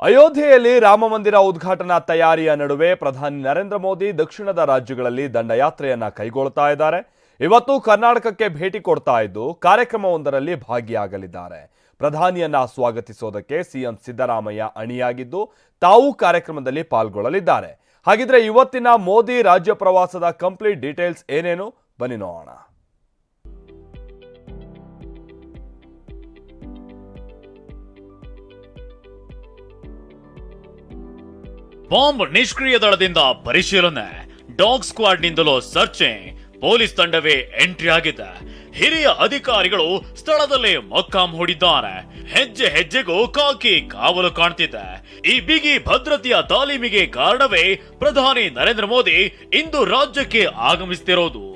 ಅಯೋಧ್ಯೆಯಲ್ಲಿ ರಾಮಮಂದಿರ ಉದ್ಘಾಟನಾ ತಯಾರಿಯ ನಡುವೆ ಪ್ರಧಾನಿ ನರೇಂದ್ರ ಮೋದಿ ದಕ್ಷಿಣದ ರಾಜ್ಯಗಳಲ್ಲಿ ದಂಡಯಾತ್ರೆಯನ್ನ ಕೈಗೊಳ್ತಾ ಇದ್ದಾರೆ. ಇವತ್ತು ಕರ್ನಾಟಕಕ್ಕೆ ಭೇಟಿ ಕೊಡ್ತಾ ಇದ್ದು ಕಾರ್ಯಕ್ರಮವೊಂದರಲ್ಲಿ ಭಾಗಿಯಾಗಲಿದ್ದಾರೆ. ಪ್ರಧಾನಿಯನ್ನ ಸ್ವಾಗತಿಸೋದಕ್ಕೆ ಸಿಎಂ ಸಿದ್ದರಾಮಯ್ಯ ಅಣಿಯಾಗಿದ್ದು ತಾವು ಕಾರ್ಯಕ್ರಮದಲ್ಲಿ ಪಾಲ್ಗೊಳ್ಳಲಿದ್ದಾರೆ. ಹಾಗಿದ್ರೆ ಇವತ್ತಿನ ಮೋದಿ ರಾಜ್ಯ ಪ್ರವಾಸದ ಕಂಪ್ಲೀಟ್ ಡೀಟೇಲ್ಸ್ ಏನೇನು? ಬನ್ನಿ ನೋಡೋಣ. ಬಾಂಬ್ ನಿಷ್ಕ್ರಿಯ ದಳದಿಂದ ಪರಿಶೀಲನೆ. ಡಾಗ್ ಸ್ಕ್ವಾಡ್ ನಿಂದಲೂ ಸರ್ಚಿಂಗ್ ಪೊಲೀಸ್ ತಂಡವೇ ಎಂಟ್ರಿ ಆಗಿದೆ. ಹಿರಿಯ ಅಧಿಕಾರಿಗಳು ಸ್ಥಳದಲ್ಲಿ ಮೊಕ್ಕಾಂ ಹೂಡಿದ್ದಾರೆ. ಹೆಜ್ಜೆ ಹೆಜ್ಜೆಗೂ ಕಾಕಿ ಕಾವಲು ಕಾಣ್ತಿದೆ. ಈ ಬಿಗಿ ಭದ್ರತೆಯ ತಾಲೀಮಿಗೆ ಕಾರಣವೇ ಪ್ರಧಾನಿ ನರೇಂದ್ರ ಮೋದಿ ಇಂದು ರಾಜ್ಯಕ್ಕೆ ಆಗಮಿಸುತ್ತಿರೋದು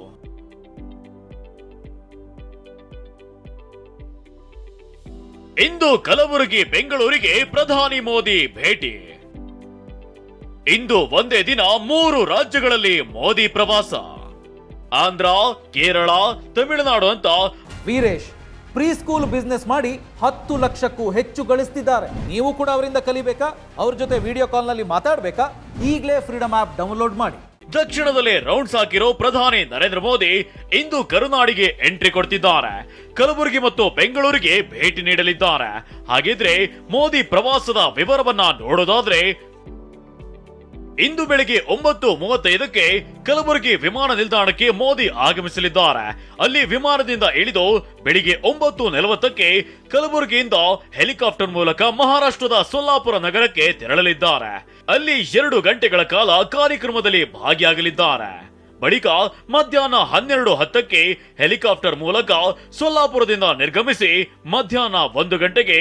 ಇಂದು ಕಲಬುರಗಿ ಬೆಂಗಳೂರಿಗೆ ಪ್ರಧಾನಿ ಮೋದಿ ಭೇಟಿ. ಇಂದು ಒಂದೇ ದಿನ ಮೂರು ರಾಜ್ಯಗಳಲ್ಲಿ ಮೋದಿ ಪ್ರವಾಸ. ಆಂಧ್ರ ಕೇರಳ ತಮಿಳುನಾಡು ಅಂತ ವೀರೇಶ್ ಪ್ರೀ ಸ್ಕೂಲ್ ಬಿಸ್ನೆಸ್ ಮಾಡಿ ಹತ್ತು ಲಕ್ಷಕ್ಕೂ ಹೆಚ್ಚು ಗಳಿಸ್ತಿದ್ದಾರೆ. ನೀವು ಕೂಡ ಅವರಿಂದ ಕಲಿಬೇಕಾ? ಅವ್ರ ಜೊತೆ ವಿಡಿಯೋ ಕಾಲ್ನಲ್ಲಿ ಮಾತಾಡಬೇಕಾ? ಈಗಲೇ ಫ್ರೀಡಮ್ ಆ್ಯಪ್ ಡೌನ್ಲೋಡ್ ಮಾಡಿ. ದಕ್ಷಿಣದಲ್ಲಿ ರೌಂಡ್ಸ್ ಹಾಕಿರೋ ಪ್ರಧಾನಿ ನರೇಂದ್ರ ಮೋದಿ ಇಂದು ಕರುನಾಡಿಗೆ ಎಂಟ್ರಿ ಕೊಡ್ತಿದ್ದಾರೆ. ಕಲಬುರಗಿ ಮತ್ತು ಬೆಂಗಳೂರಿಗೆ ಭೇಟಿ ನೀಡಲಿದ್ದಾರೆ. ಹಾಗಿದ್ರೆ ಮೋದಿ ಪ್ರವಾಸದ ವಿವರವನ್ನ ನೋಡೋದಾದ್ರೆ ಇಂದು ಬೆಳಿಗ್ಗೆ ಒಂಬತ್ತು ಮೂವತ್ತೈದಕ್ಕೆ ಕಲಬುರಗಿ ವಿಮಾನ ನಿಲ್ದಾಣಕ್ಕೆ ಮೋದಿ ಆಗಮಿಸಲಿದ್ದಾರೆ. ಅಲ್ಲಿ ವಿಮಾನದಿಂದ ಇಳಿದು ಬೆಳಿಗ್ಗೆ ಒಂಬತ್ತು ನಲವತ್ತಕ್ಕೆ ಕಲಬುರಗಿಯಿಂದ ಹೆಲಿಕಾಪ್ಟರ್ ಮೂಲಕ ಮಹಾರಾಷ್ಟ್ರದ ಸೊಲ್ಲಾಪುರ ನಗರಕ್ಕೆ ತೆರಳಲಿದ್ದಾರೆ. ಅಲ್ಲಿ ಎರಡು ಗಂಟೆಗಳ ಕಾಲ ಕಾರ್ಯಕ್ರಮದಲ್ಲಿ ಭಾಗಿಯಾಗಲಿದ್ದಾರೆ. ಬಳಿಕ ಮಧ್ಯಾಹ್ನ ಹನ್ನೆರಡು ಹತ್ತಕ್ಕೆ ಹೆಲಿಕಾಪ್ಟರ್ ಮೂಲಕ ಸೊಲ್ಲಾಪುರದಿಂದ ನಿರ್ಗಮಿಸಿ ಮಧ್ಯಾಹ್ನ ಒಂದು ಗಂಟೆಗೆ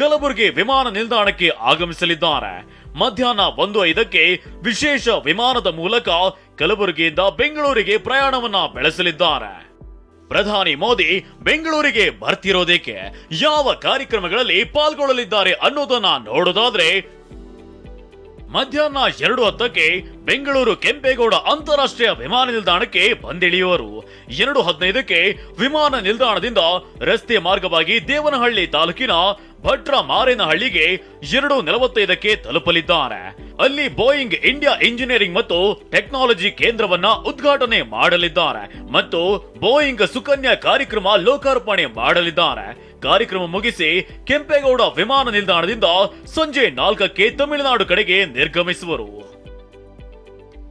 ಕಲಬುರಗಿ ವಿಮಾನ ನಿಲ್ದಾಣಕ್ಕೆ ಆಗಮಿಸಲಿದ್ದಾರೆ. ಮಧ್ಯಾಹ್ನ ಒಂದು ಐದಕ್ಕೆ ವಿಶೇಷ ವಿಮಾನದ ಮೂಲಕ ಕಲಬುರಗಿಯಿಂದ ಬೆಂಗಳೂರಿಗೆ ಪ್ರಯಾಣವನ್ನ ಬೆಳೆಸಲಿದ್ದಾರೆ. ಪ್ರಧಾನಿ ಮೋದಿ ಬೆಂಗಳೂರಿಗೆ ಬರ್ತಿರೋದಕ್ಕೆ ಯಾವ ಕಾರ್ಯಕ್ರಮಗಳಲ್ಲಿ ಪಾಲ್ಗೊಳ್ಳಲಿದ್ದಾರೆ ಅನ್ನೋದನ್ನ ನೋಡೋದಾದ್ರೆ ಮಧ್ಯಾಹ್ನ ಎರಡು ಹತ್ತಕ್ಕೆ ಬೆಂಗಳೂರು ಕೆಂಪೇಗೌಡ ಅಂತಾರಾಷ್ಟ್ರೀಯ ವಿಮಾನ ನಿಲ್ದಾಣಕ್ಕೆ ಬಂದಿಳಿಯುವರು. ಎರಡು ಹದಿನೈದಕ್ಕೆ ವಿಮಾನ ನಿಲ್ದಾಣದಿಂದ ರಸ್ತೆ ಮಾರ್ಗವಾಗಿ ದೇವನಹಳ್ಳಿ ತಾಲೂಕಿನ ಭಟ್ರ ಮಾರೇನಹಳ್ಳಿಗೆ ಎರಡು ನಲವತ್ತೈದಕ್ಕೆ ತಲುಪಲಿದ್ದಾರೆ. ಅಲ್ಲಿ ಬೋಯಿಂಗ್ ಇಂಡಿಯಾ ಇಂಜಿನಿಯರಿಂಗ್ ಮತ್ತು ಟೆಕ್ನಾಲಜಿ ಕೇಂದ್ರವನ್ನ ಉದ್ಘಾಟನೆ ಮಾಡಲಿದ್ದಾರೆ ಮತ್ತು ಬೋಯಿಂಗ್ ಸುಕನ್ಯಾ ಕಾರ್ಯಕ್ರಮ ಲೋಕಾರ್ಪಣೆ ಮಾಡಲಿದ್ದಾರೆ. ಕಾರ್ಯಕ್ರಮ ಮುಗಿಸಿ ಕೆಂಪೇಗೌಡ ವಿಮಾನ ನಿಲ್ದಾಣದಿಂದ ಸಂಜೆ ನಾಲ್ಕಕ್ಕೆ ತಮಿಳುನಾಡು ಕಡೆಗೆ ನಿರ್ಗಮಿಸುವರು.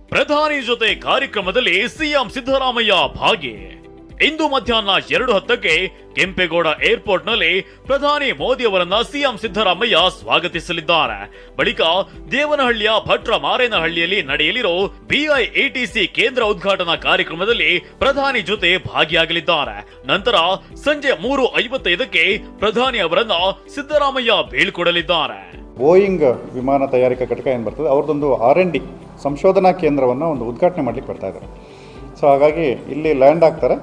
ಪ್ರಧಾನಿ ಜೊತೆ ಕಾರ್ಯಕ್ರಮದಲ್ಲಿ ಸಿಎಂ ಸಿದ್ದರಾಮಯ್ಯ ಭಾಗಿ. ಇಂದು ಮಧ್ಯಾಹ್ನ ಎರಡು ಹತ್ತಕ್ಕೆ ಕೆಂಪೇಗೌಡ ಏರ್ಪೋರ್ಟ್ನಲ್ಲಿ ಪ್ರಧಾನಿ ಮೋದಿ ಅವರನ್ನ ಸಿಎಂ ಸಿದ್ದರಾಮಯ್ಯ ಸ್ವಾಗತಿಸಲಿದ್ದಾರೆ. ಬಳಿಕ ದೇವನಹಳ್ಳಿಯ ಭಟ್ರ ಮಾರೇನಹಳ್ಳಿಯಲ್ಲಿ ನಡೆಯಲಿರೋ ಬಿಐಎಟಿಸಿ ಕೇಂದ್ರ ಉದ್ಘಾಟನಾ ಕಾರ್ಯಕ್ರಮದಲ್ಲಿ ಪ್ರಧಾನಿ ಜೊತೆ ಭಾಗಿಯಾಗಲಿದ್ದಾರೆ. ನಂತರ ಸಂಜೆ ಮೂರು ಐವತ್ತೈದಕ್ಕೆ ಪ್ರಧಾನಿ ಅವರನ್ನ ಸಿದ್ದರಾಮಯ್ಯ ಬೀಳ್ಕೊಡಲಿದ್ದಾರೆ. ಬೋಯಿಂಗ್ ವಿಮಾನ ತಯಾರಿಕಾ ಘಟಕ ಏನು ಬರ್ತದೆ, ಅವ್ರದ್ದೊಂದು ಆರ್ ಎನ್ ಡಿ ಸಂಶೋಧನಾ ಕೇಂದ್ರವನ್ನು ಒಂದು ಉದ್ಘಾಟನೆ ಮಾಡಲಿಕ್ಕೆ ಬರ್ತಾ ಇದ್ದಾರೆ. ಸೊ ಹಾಗಾಗಿ ಇಲ್ಲಿ ಲ್ಯಾಂಡ್ ಆಗ್ತಾರೆ.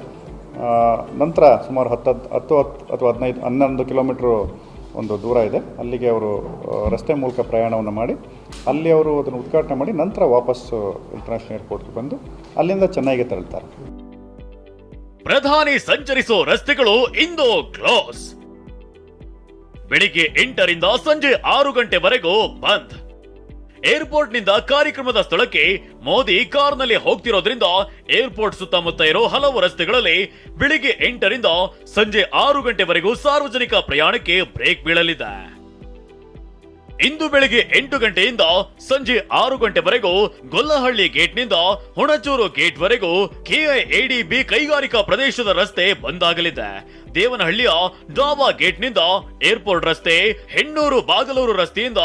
ನಂತರ ಸುಮಾರು ಹತ್ತು ಹತ್ತು ಹತ್ತು ಅಥವಾ ಹದಿನೈದು ಹನ್ನೊಂದು ಕಿಲೋಮೀಟ್ರು ಒಂದು ದೂರ ಇದೆ. ಅಲ್ಲಿಗೆ ಅವರು ರಸ್ತೆ ಮೂಲಕ ಪ್ರಯಾಣವನ್ನು ಮಾಡಿ, ಅಲ್ಲಿ ಅವರು ಅದನ್ನು ಉದ್ಘಾಟನೆ ಮಾಡಿ, ನಂತರ ವಾಪಸ್ಸು ಇಂಟರ್ನ್ಯಾಷನಲ್ ಏರ್ಪೋರ್ಟ್ಗೆ ಬಂದು ಅಲ್ಲಿಂದ ಚೆನ್ನೈಗೆ ತೆರಳ್ತಾರೆ. ಪ್ರಧಾನಿ ಸಂಚರಿಸೋ ರಸ್ತೆಗಳು ಇಂದು ಕ್ಲೋಸ್. ಬೆಳಿಗ್ಗೆ ಎಂಟರಿಂದ ಸಂಜೆ ಆರು ಗಂಟೆವರೆಗೂ ಬಂದ್. ಏರ್ಪೋರ್ಟ್ನಿಂದ ಕಾರ್ಯಕ್ರಮದ ಸ್ಥಳಕ್ಕೆ ಮೋದಿ ಕಾರ್ನಲ್ಲಿ ಹೋಗ್ತಿರೋದ್ರಿಂದ ಏರ್ಪೋರ್ಟ್ ಸುತ್ತಮುತ್ತ ಇರೋ ಹಲವು ರಸ್ತೆಗಳಲ್ಲಿ ಬೆಳಿಗ್ಗೆ ಎಂಟರಿಂದ ಸಂಜೆ ಆರು ಗಂಟೆವರೆಗೂ ಸಾರ್ವಜನಿಕ ಪ್ರಯಾಣಕ್ಕೆ ಬ್ರೇಕ್ ಬೀಳಲಿದೆ. ಇಂದು ಬೆಳಿಗ್ಗೆ ಎಂಟು ಗಂಟೆಯಿಂದ ಸಂಜೆ ಆರು ಗಂಟೆವರೆಗೂ ಗೊಲ್ಲಹಳ್ಳಿ ಗೇಟ್ನಿಂದ ಹುಣಚೂರು ಗೇಟ್ ವರೆಗೂ ಕೆಐಎಡಿಬಿ ಕೈಗಾರಿಕಾ ಪ್ರದೇಶದ ರಸ್ತೆ ಬಂದಾಗಲಿದೆ ದೇವನಹಳ್ಳಿಯ ಡಾಬಾ ಗೇಟ್ನಿಂದ ಏರ್ಪೋರ್ಟ್ ರಸ್ತೆ, ಹೆಣ್ಣೂರು ಬಾಗಲೂರು ರಸ್ತೆಯಿಂದ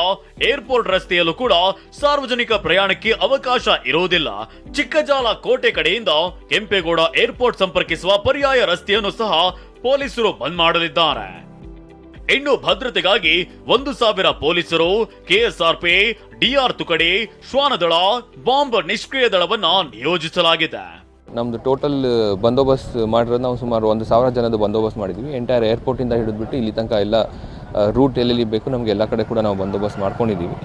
ಏರ್ಪೋರ್ಟ್ ರಸ್ತೆಯಲ್ಲೂ ಕೂಡ ಸಾರ್ವಜನಿಕ ಪ್ರಯಾಣಕ್ಕೆ ಅವಕಾಶ ಇರುವುದಿಲ್ಲ. ಚಿಕ್ಕಜಾಲ ಕೋಟೆ ಕಡೆಯಿಂದ ಕೆಂಪೇಗೌಡ ಏರ್ಪೋರ್ಟ್ ಸಂಪರ್ಕಿಸುವ ಪರ್ಯಾಯ ರಸ್ತೆಯನ್ನು ಸಹ ಪೊಲೀಸರು ಬಂದ್ ಮಾಡಲಿದ್ದಾರೆ. ಇನ್ನು ಭದ್ರತೆಗಾಗಿ ಒಂದು ಸಾವಿರ ಪೊಲೀಸರು, ಕೆಎಸ್ಆರ್ಪಿ, ಡಿಆರ್ ತುಕಡಿ, ಶ್ವಾನದಳ, ಬಾಂಬ್ ನಿಷ್ಕ್ರಿಯ ದಳವನ್ನ ನಿಯೋಜಿಸಲಾಗಿದೆ. ನಮ್ಮದು ಟೋಟಲ್ ಬಂದೋಬಸ್ತ್ ಮಾಡಿರೋದು ನಾವು ಸುಮಾರು ಒಂದು ಸಾವಿರ ಜನದ ಬಂದೋಬಸ್ತ್ ಮಾಡಿದ್ವಿ. ಎಂಟೈರ್ ಏರ್ಪೋರ್ಟಿಂದ ಹಿಡಿದ್ಬಿಟ್ಟು ಇಲ್ಲಿ ತನಕ ಎಲ್ಲ ರೂಟ್ ಎಲ್ಲೆಲ್ಲಿ ಬೇಕು ನಮಗೆ ಎಲ್ಲ ಕಡೆ ಕೂಡ ನಾವು ಬಂದೋಬಸ್ತ್ ಮಾಡ್ಕೊಂಡಿದ್ದೀವಿ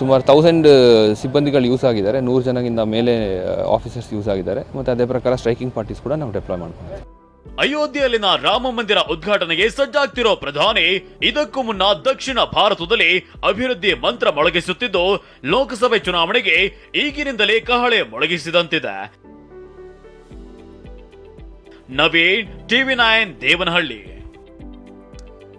ಸುಮಾರು ತೌಸಂಡ್ ಸಿಬ್ಬಂದಿಗಳು ಯೂಸ್ ಆಗಿದ್ದಾರೆ. ನೂರು ಜನಗಿಂತ ಮೇಲೆ ಆಫೀಸರ್ಸ್ ಯೂಸ್ ಆಗಿದ್ದಾರೆ. ಮತ್ತು ಅದೇ ಪ್ರಕಾರ ಸ್ಟ್ರೈಕಿಂಗ್ ಪಾರ್ಟೀಸ್ ಕೂಡ ನಾವು ಡೆಪ್ಲಾಯ್ ಮಾಡ್ಕೊಂಡಿದ್ದೀವಿ. ಅಯೋಧ್ಯೆಯಲ್ಲಿನ ರಾಮ ಮಂದಿರ ಉದ್ಘಾಟನೆಗೆ ಸಜ್ಜಾಗ್ತಿರೋ ಪ್ರಧಾನಿ, ಇದಕ್ಕೂ ಮುನ್ನ ದಕ್ಷಿಣ ಭಾರತದಲ್ಲಿ ಅಭಿವೃದ್ಧಿ ಮಂತ್ರ ಮೊಳಗಿಸುತ್ತಿದ್ದು, ಲೋಕಸಭೆ ಚುನಾವಣೆಗೆ ಈಗಿನಿಂದಲೇ ಕಹಳೆ ಮೊಳಗಿಸಿದಂತಿದೆ. नवीन टीवी नाइन देवनहली